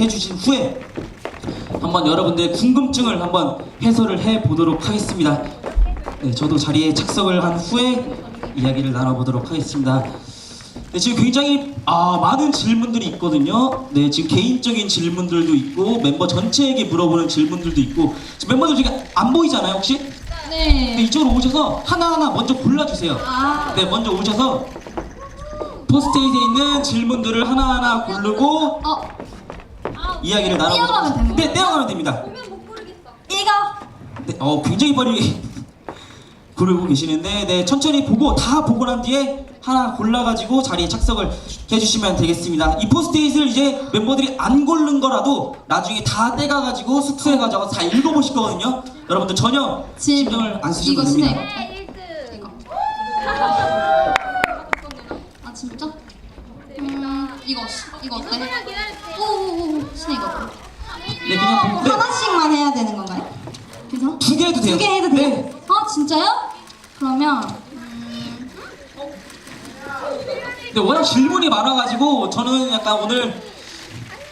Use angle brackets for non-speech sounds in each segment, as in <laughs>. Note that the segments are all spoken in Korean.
해주신 후에 한번 여러분들의 궁금증을 한번 해소를 해 보도록 하겠습니다. 네, 저도 자리에 착석을 한 후에 이야기를 나눠보도록 하겠습니다. 네, 지금 굉장히 아, 많은 질문들이 있거든요. 네, 지금 개인적인 질문들도 있고 멤버 전체에게 물어보는 질문들도 있고 지금 멤버들 지금 안 보이잖아요, 혹시? 네, 네. 이쪽으로 오셔서 하나하나 먼저 골라주세요. 아. 네, 먼저 오셔서 포스트잇에 있는 질문들을 하나하나 고르고 어, 이야기를 나눠보도록 떼어가면 되는 네? 떼어가면 됩니다. 이거. 네, 어, 굉장히 빨리 <laughs> 고르고 계시는데 네, 천천히 보고 다 보고 난 뒤에 하나 골라가지고 자리에 착석을 해주시면 되겠습니다. 이 포스트잇을 이제 멤버들이 안 고른 거라도 나중에 다 떼가가지고 숙소에 가져가 다 읽어보실 거거든요. 여러분들 전혀. 신경을 안 쓰셔도 이거 됩니다. 신혜 이거. 아 진짜? 음, 이거 이거 어때? 오오오 신혜 이거. 어때? 네, 그냥 보- 네, 하나씩만 해야 되는 건가요? 그래서? 두 개 해도 돼요. 두 개 해도 돼요? 네. 아 진짜요? 그러면 근데 워낙 질문이 많아가지고 저는 약간 오늘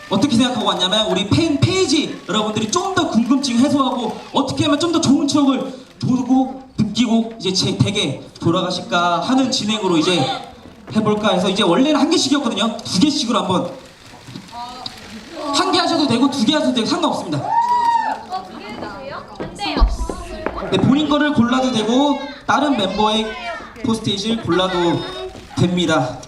어떻게 생각하고 왔냐면 우리 팬 페이지 여러분들이 좀 더 궁금증 해소하고 어떻게 하면 좀 더 좋은 추억을 보고 느끼고 이제 제 댁에 돌아가실까 하는 진행으로 이제 해볼까 해서 이제 원래는 한 개씩이었거든요 두 개씩으로 한번 되고 두 개 하셔도 되고 상관없습니다. 네, 본인 거를 골라도 되고 다른 멤버의 포스트잇을 골라도 됩니다.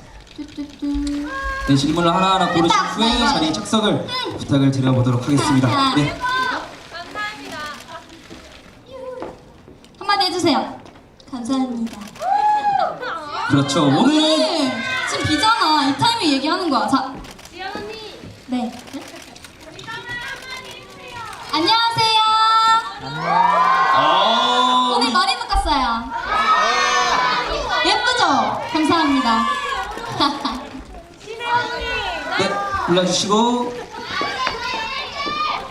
네, 질문을 하나하나 고르신. 후에. 자리에 착석을 부탁을 드려보도록 하겠습니다. 네. 한마디 해주세요. 감사합니다. 그렇죠. 오늘 네. 지금 비잖아. 이 타이밍 얘기하는 거야. 자. 네. 안녕하세요. 어, 오늘 우리 머리 묶었어요. 예쁘죠? 감사합니다. 네, 골라주시고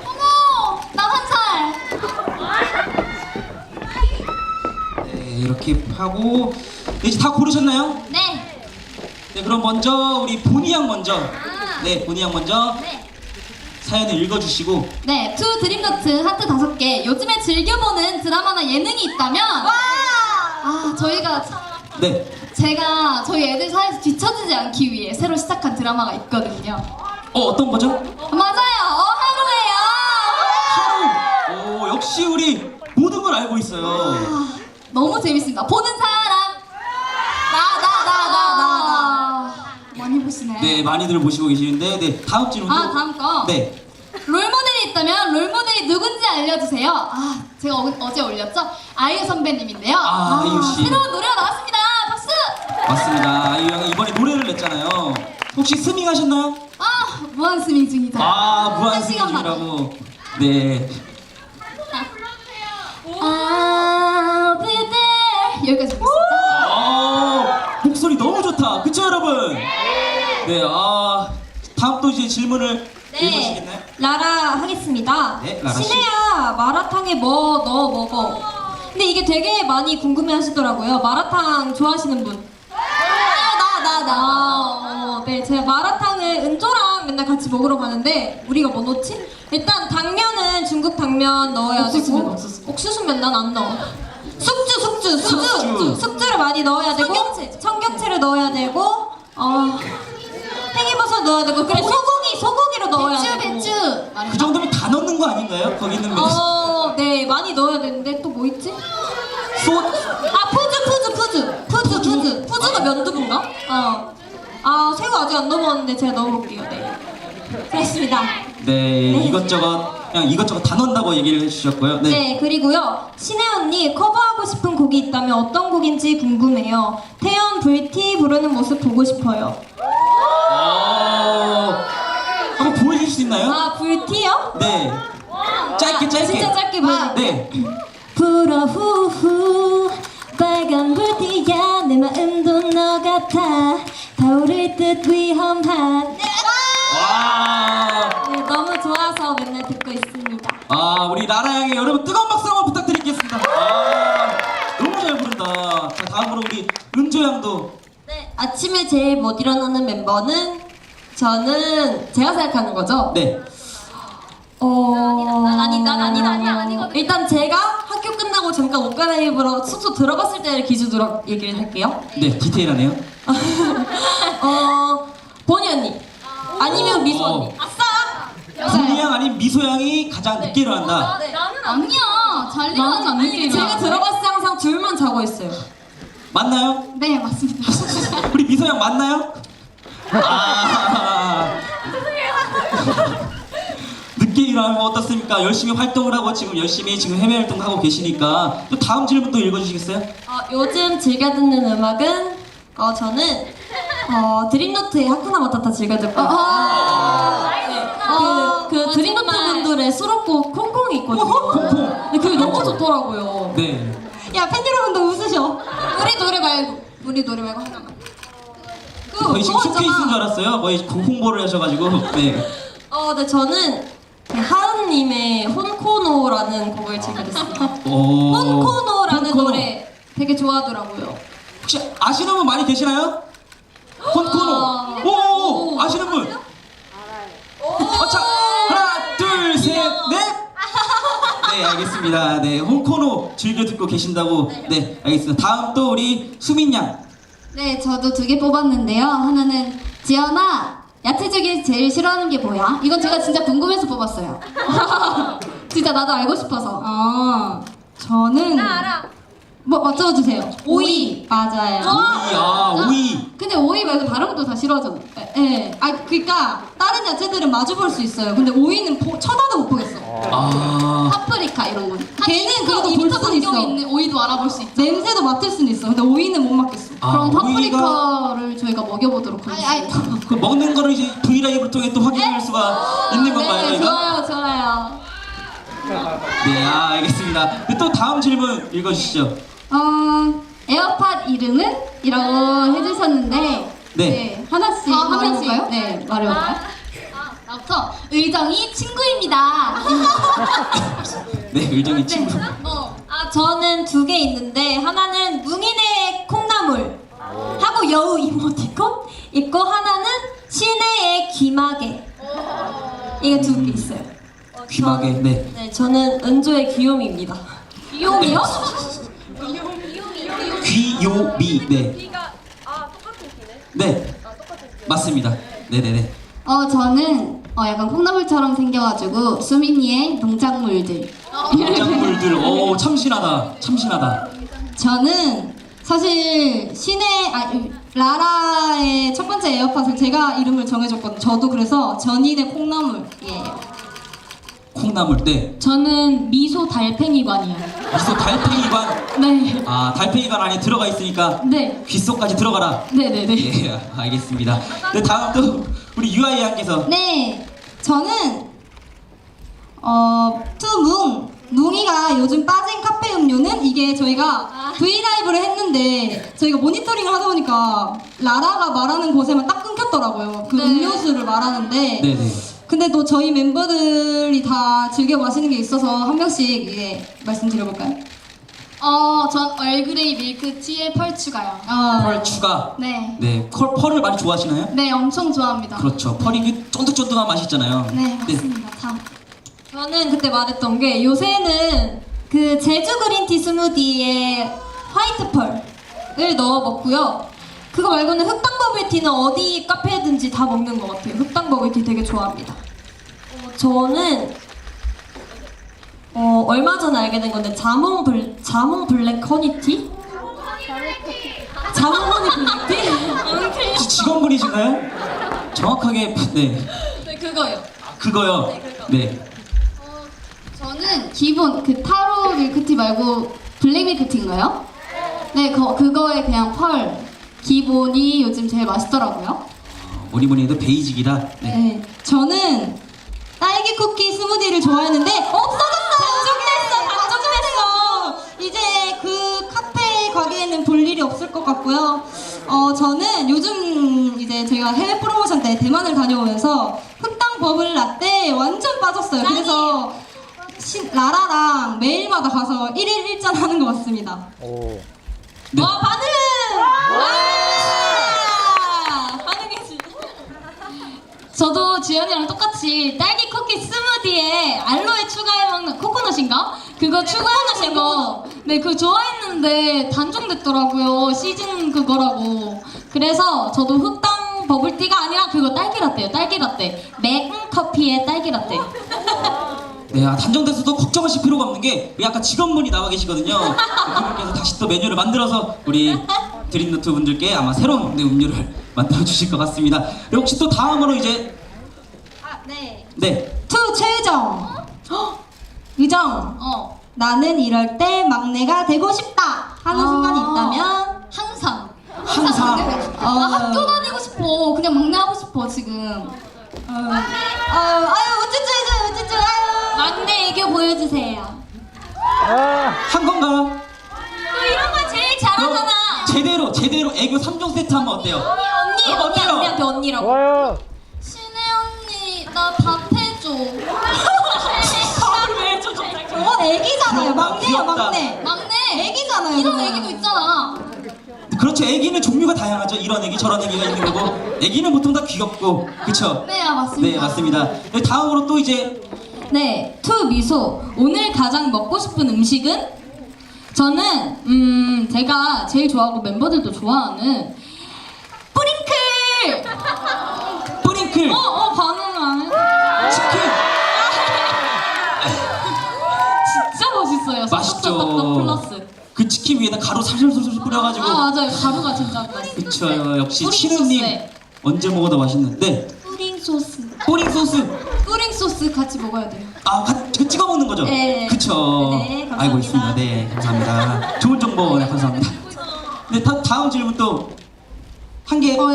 어머, 나 한 살. 네, 이렇게 하고 네, 이제 다 고르셨나요? 네. 네, 그럼 먼저 우리 보니 양 먼저 아. 네, 보니 양 먼저 네. 사연을 읽어주시고 네, 투 드림노트 하트 다섯 개. 요즘에 즐겨보는 드라마나 예능이 있다면 아 저희가 네, 제가 저희 애들 사이에서 뒤처지지 않기 위해 새로 시작한 드라마가 있거든요. 어 어떤 거죠? 맞아요. 어 하루예요. 하루. 오, 역시 우리 모든 걸 알고 있어요. 아, 너무 재밌습니다. 보는 사람 나나 나 나 나 많이 보시네. 네, 많이들 보시고 계시는데 네, 다음 질문도 아 다음 거. 네, 롤모델이 있다면 롤모델이 누군지 알려주세요. 아 제가 어, 제 올렸죠? 아이유 선배님인데요. 아, 아이유 씨. 새로운 노래가 나왔습니다. 박수. 맞습니다. 아이유 양이 이번에 노래를 냈잖아요. 혹시 스밍 하셨나요? 아 무한 스밍 중이다. 아 무한 한 스밍 시간만. 중이라고. 네. I'll be there. 여기까지. 아 목소리 너무 좋다. 그쵸 여러분? 네. 아 다음 또 이제 질문을 읽으시겠나요? 라라 하겠습니다. 네, 라라 씨. 신혜야, 마라탕에 뭐 넣어 먹어? 근데 이게 되게 많이 궁금해 하시더라고요. 마라탕 좋아하시는 분. 아, 나, 나, 나. 어, 네, 제가 마라탕을 은조랑 맨날 같이 먹으러 가는데, 우리가 뭐 넣지? 일단 당면은 중국 당면 넣어야 되고. 옥수수. 옥수수면 난 안 넣어. 숙주, 숙주, 숙주. 숙주. 숙주를 많이 넣어야 되고. 청경채. 청경채를 넣어야 되고. 어, 팽이버섯 넣어야 되고. 그래, 소고기, 소고기로 넣어야 배추 되고. 배추. 그? 정도면 다 넣는 거 아닌가요? 거기 있는 거. 어, 네, 많이 넣어야 되는데 또 뭐 있지? 소. 아, 푸즈, 푸즈, 푸즈. 푸즈, 푸즈. 푸즈가 면두부인가? 어. 아, 새우 아직 안 넣어봤는데 제가 넣어볼게요, 네. 그렇습니다. 네, 이것저것 그냥 이것저것 다 넣는다고 얘기를 해주셨고요. 네. 네. 그리고요. 신혜 언니 커버하고 싶은 곡이 있다면 어떤 곡인지 궁금해요. 태연 불티 부르는 모습 보고 싶어요. 어, 한번 보여주실 수 있나요? 아, 불티요? 네. 짧게 짧게. 진짜 짧게 보여줄게요. 네. 불어 후후 빨간 불티야 내 마음도 너 같아 타오를 듯 위험한 와. 네, 너무 좋아서 맨날 듣고 있습니다. 아 우리 라라 양의 여러분 뜨거운 박수 한번 부탁드리겠습니다. 아 너무 잘 부른다. 자 다음으로 우리 은조 양도 네, 아침에 제일 못 일어나는 멤버는 저는 제가 생각하는 거죠. 네. 어... 난 아니, 난 아니, 난 아니, 아니거든. 일단 제가 학교 끝나고 잠깐 옷 갈아입으러 숙소 들어갔을 때를 기준으로 얘기를 할게요. 네, 디테일하네요. <laughs> 어... 보니 언니. 아니면 미소 어. 언니. 아싸! 양 아닌 미소 양이 가장 늦게 일어난다. 네. 나는 아니야. 잘 일어나지 않는 제가 들어갔을 때 항상 둘만 자고 있어요. 맞나요? 네, 맞습니다. <laughs> 우리 미소 양 맞나요? <laughs> 아. 늦게 일어나면 어떻습니까? 열심히 활동을 하고 지금 열심히 지금 해외 활동 하고 계시니까 또 다음 질문도 읽어주시겠어요? 어, 요즘 즐겨 듣는 음악은 어, 저는 어, 드림노트의 하쿠나 마타타 즐겨 듣고 아, 그, 그 드림노트 분들의 수록곡 콩콩이 있거든요. 콩콩. 근데 그게 너무 좋더라고요. 네. 야, 팬 여러분도 웃으셔. 우리 노래 말고, 우리 노래 말고 하나만. 그, 거의 지금 그거 쇼케이스인 줄 있잖아. 알았어요. 거의 그 홍보를 하셔가지고. 네. 어, 네, 저는 그 하은님의 혼코노라는 곡을 즐겨 듣습니다. 오. 혼코노라는 혼코노. 노래 되게 좋아하더라고요. 혹시 아시는 분 많이 계시나요? 혼코노. 아. 오, 오, 아시는 분? 어, 자, 하나, 둘, 셋, 넷. 네, 알겠습니다. 네, 홍코노 즐겨 듣고 계신다고. 네, 알겠습니다. 다음 또 우리 수민 양. 네, 저도 두 개 뽑았는데요. 하나는 지연아, 야채 중에 제일 싫어하는 게 뭐야? 이건 제가 진짜 궁금해서 뽑았어요. <laughs> 진짜 나도 알고 싶어서. 아, 저는 뭐 맞춰주세요. 오이. 맞아요. 오이, 아, 오이. 근데 오이 말고 다른 것도 다 싫어하잖아. 예, 예. 아, 그니까 다른 야채들은 마주 볼 수 있어요. 근데 오이는 보- 쳐다도 못 보겠어. 아, 파프리카 이런 건. 걔는 그래도 볼 수는 있어. 있는 오이도 알아볼 수 있죠. 냄새도 맡을 수는 있어. 근데 오이는 못 맡겠어. 아, 그럼 오이가 파프리카를 저희가 먹여보도록 하겠습니다. 그 먹는 거를 이제 브이라이브를 통해 또 확인할 수가 있는 건가요, 네, 이거? 좋아요, 좋아요. 네, 아, 알겠습니다. 네, 또 다음 질문 읽어주시죠. 어, 에어팟 이름은? 이라고 해주셨는데 네. 하나씩 아, 한 말해볼까요? 네, 말해볼까요? 나부터 의정이 친구입니다. <laughs> 네, 의정이 친구. 어, 아, 저는 두 개 있는데 하나는 뭉인의 콩나물 하고 여우 이모티콘 있고 하나는 신혜의 귀마개 이게 두 개 있어요. 어, 귀마개, 저- 네. 네, 저는 은조의 귀요미입니다. 귀요미요? 귀요미, 네. 네. 맞습니다. 네네네. 어, 저는 어, 약간 콩나물처럼 생겨가지고 수민이의 농작물들. 농작물들, 오, 참신하다. 참신하다. 저는 사실 신의 아 라라의 첫 번째 에어팟을 제가 이름을 정해줬거든요. 저도 그래서 전인의 콩나물. 예. 콩나물, 네. 저는 미소 달팽이관이요. 미소 달팽이관. 네. 아, 달팽이관 안에 들어가 있으니까 네. 귓속까지 들어가라. 네네네. 예, 알겠습니다. 네, 다음 또 우리 유아이 양께서 네, 저는 어 투뭉 뭉이가 요즘 빠진 카페 음료는 이게 저희가 브이라이브를 했는데 저희가 모니터링을 하다 보니까 라라가 말하는 곳에만 딱 끊겼더라고요. 그 네. 음료수를 말하는데 네네. 근데 또 저희 멤버들이 다 즐겨 마시는 게 있어서 한 명씩 이게 말씀드려볼까요? 어, 전 얼그레이 밀크티에 펄 추가요. 아, 펄 추가. 네. 네, 펄, 펄을 많이 좋아하시나요? 네, 엄청 좋아합니다. 그렇죠. 펄이 그 쫀득쫀득한 맛이 있잖아요. 네, 맞습니다. 다. 저는 그때 말했던 게 요새는 그 제주 그린티 스무디에 화이트 펄을 넣어 먹고요. 그거 말고는 흑당 버블티는 어디 카페든지 다 먹는 것 같아요. 흑당 버블티 되게 좋아합니다. 어, 저는 어, 얼마 전에 알게 된 건데 자몽 블 자몽 블랙 허니티? 자몽 허니 블랙티? 혹시 직원분이신가요? 정확하게 네 네 그거요. 그거요. 네. 저는 기본 그 타로 밀크티 말고 블랙 밀크티인가요? 네, 그, 그거에 그냥 펄 기본이 요즘 제일 맛있더라고요. 뭐니 뭐니 해도 베이직이라. 네. 네, 저는 딸기 쿠키 스무디를 좋아했는데 없어졌어! 반쪽됐어! 이제 그 카페 가게에는 볼 일이 없을 것 같고요. 어, 저는 요즘 이제 제가 해외 프로모션 때 대만을 다녀오면서 흑당 버블 라떼 완전 빠졌어요. 그래서 신- 라라랑 매일마다 가서 1일 1잔 하는 것 같습니다. 네. 와, 반응! 와! 반응해주 저도 지연이랑 똑같이 딸기 쿠키 스무디에 추 구하신 거. 네, 그 좋아했는데 단종됐더라고요. 시즌 그거라고. 그래서 저도 흑당 버블티가 아니라 그거 딸기 라떼요. 딸기 라떼. 맥 커피의 딸기 라떼. 네, 아, 단정돼서도 걱정하실 필요가 없는 게 약간 직원분이 나와 계시거든요. 그분께서 다시 또 메뉴를 만들어서 우리 드림노트 분들께 아마 새로운 네, 음료를 <laughs> 만들어 주실 것 같습니다. 그리고 혹시 또 다음으로 이제 아, 네. 네, 투 최정. 헉, 의정. 어 나는 이럴 때 막내가 되고 싶다 하는 아. 순간이 있다면 항상 항상. 어. 나 학교 다니고 싶어 그냥 막내 하고 싶어 지금 어, 아유 아유 우쭈쭈 우쭈쭈 아유 막내 애교 보여주세요 한 건가요? 너 이런 거 제일 잘하잖아 제대로 제대로 애교 3종 세트 한번 어때요? 언니 어, 언니? 언니한테 언니라고 좋아요. 신혜 언니 나답해줘 밥을 왜 해줘 저건 애기잖아요 귀엽다, 막내야 귀엽다. 막내 막내 애기잖아요 이런 그건. 애기도 있잖아 그렇죠. 애기는 종류가 다양하죠. 이런 애기 저런 애기가 있는 거고 애기는 보통 다 귀엽고 그렇죠. 네 아, 맞습니다 네 맞습니다. 네, 다음으로 또 이제 네, 투 미소. 오늘 가장 먹고 싶은 음식은? 저는 음 제가 제일 좋아하고 멤버들도 좋아하는 뿌링클. 뿌링클 어, 쏙쏙쏙쏙 플러스. 그 치킨 위에다 가루 살살살살 뿌려가지고 아 맞아요. 가루가 진짜. 그쵸 역시 뿌링 치느님 소스에. 언제 먹어도 맛있는데 뿌링 소스 뿌링 소스 뿌링 소스 같이 먹어야 돼요 아 가- 그 찍어 먹는 거죠? 네. 그쵸 네, 감사합니다. 알고 있습니다 네 감사합니다 좋은 정보 네, 감사합니다 네 다, 다음 질문 또 한개 어,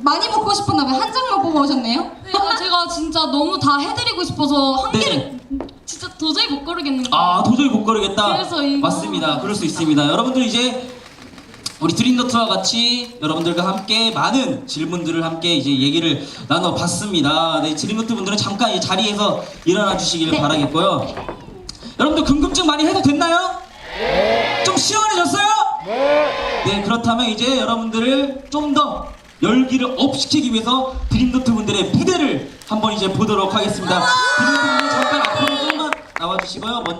많이 먹고 싶었나 봐요 한 장만 뽑아 오셨네요 네, 아, 제가 진짜 너무 다 해드리고 싶어서 한 네. 개를 진짜 도저히 못 고르겠는 거예요. 아 도저히 못 고르겠다. 그래서 이거- 맞습니다. 그럴 수 있습니다. 여러분들 이제 우리 드림노트와 같이 여러분들과 함께 많은 질문들을 함께 이제 얘기를 나눠봤습니다. 네, 드림노트 분들은 잠깐 이 자리에서 일어나 주시기를 네. 바라겠고요. 여러분들 궁금증 많이 해도 됐나요? 좀 시원해졌어요? 네, 그렇다면 이제 여러분들을 좀 더 열기를 업시키기 위해서 드림노트 분들의 무대를 한번 이제 보도록 하겠습니다. 드림노트 분들 나와주시고요.